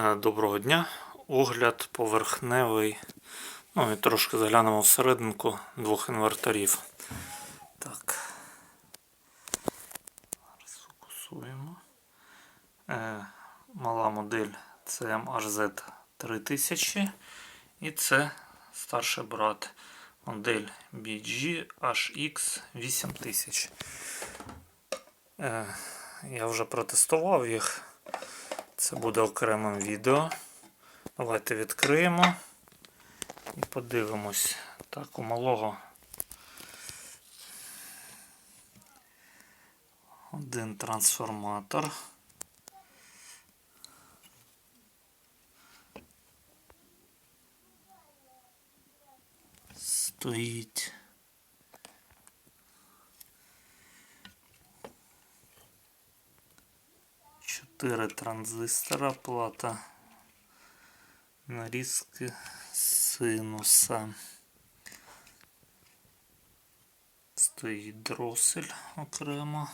Е, Доброго дня. Огляд поверхневий. Ну і трошки заглянемо всерединку двох інверторів. Так. Зараз фокусуємо. Е, мала модель CMHZ 3000. І це старший брат. Модель BG HX 8000. Е, я вже протестував їх. Це буде окремим відео. Давайте відкриємо і подивимось. Так, у малого один трансформатор. Стоїть. Чотири транзистора, плата нарізки синуса. Стоїть дросель окремо.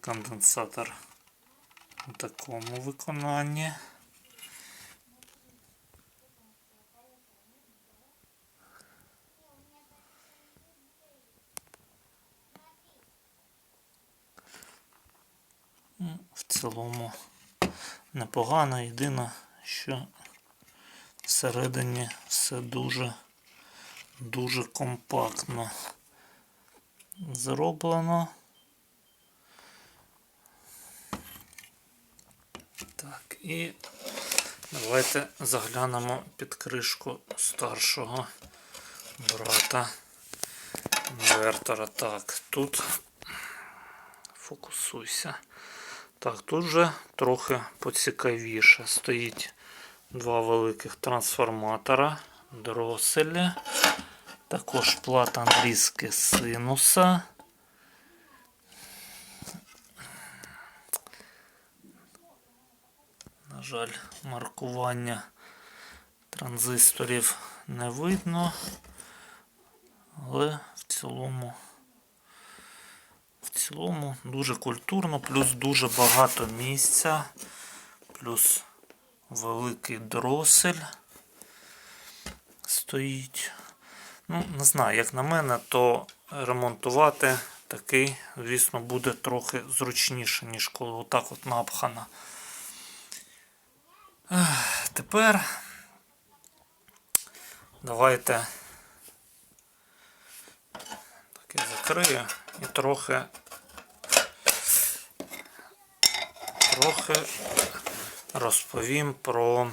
Конденсатор у такому виконанні. Ну, В цілому непогано. Єдине, що всередині все дуже дуже компактно зроблено. Так, і давайте заглянемо під кришку старшого брата інвертора. Так, тут фокусуйся. Так, тут же трохи поцікавіше. Стоїть два великих трансформатора, дроселі, також плата нарізки синуса. На жаль, маркування транзисторів не видно, але в цілому цілому дуже культурно, плюс дуже багато місця, плюс великий дросель стоїть. Ну, не знаю, як на мене, то ремонтувати такий, звісно, буде трохи зручніше, ніж коли отак от напхано. Тепер давайте я закрию і трохи трохи розповім про,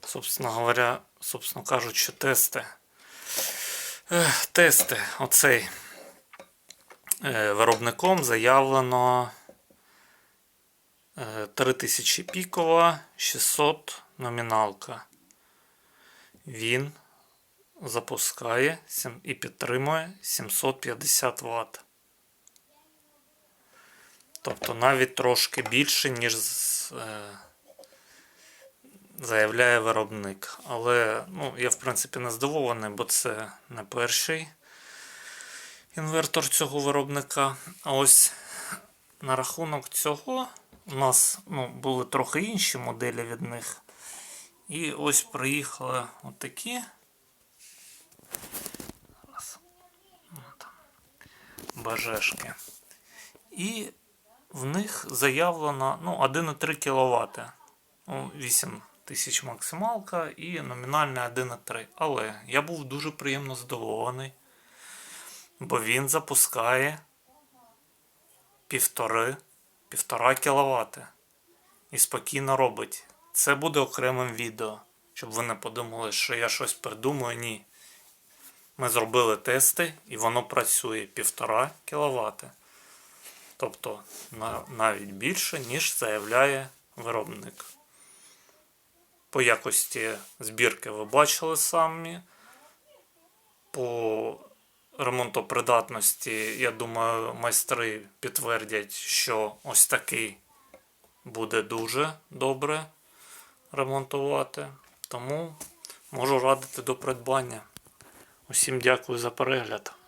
собственно говоря, собственно кажучи, тести. Тести. Оцей е, виробником заявлено е, 3000 пікова, 600 номіналка. Він запускає і підтримує 750 Вт. Тобто навіть трошки більше, ніж е, заявляє виробник. Але ну, я в принципі не здивований, бо це не перший інвертор цього виробника. А ось на рахунок цього у нас ну, були трохи інші моделі від них. І ось приїхали отакі. БЖшки. І в них заявлено ну, 1,3 кВт. Ну, 8 тисяч максималка і номінальне 1,3. Але я був дуже приємно здивований, бо він запускає півтори, півтора кВт. І спокійно робить. Це буде окремим відео, щоб ви не подумали, що я щось придумую. Ні. Ми зробили тести і воно працює півтора кВт. Тобто навіть більше, ніж заявляє виробник. По якості збірки ви бачили самі. По ремонтопридатності, я думаю, майстри підтвердять, що ось такий буде дуже добре ремонтувати. Тому можу радити до придбання. Усім дякую за перегляд.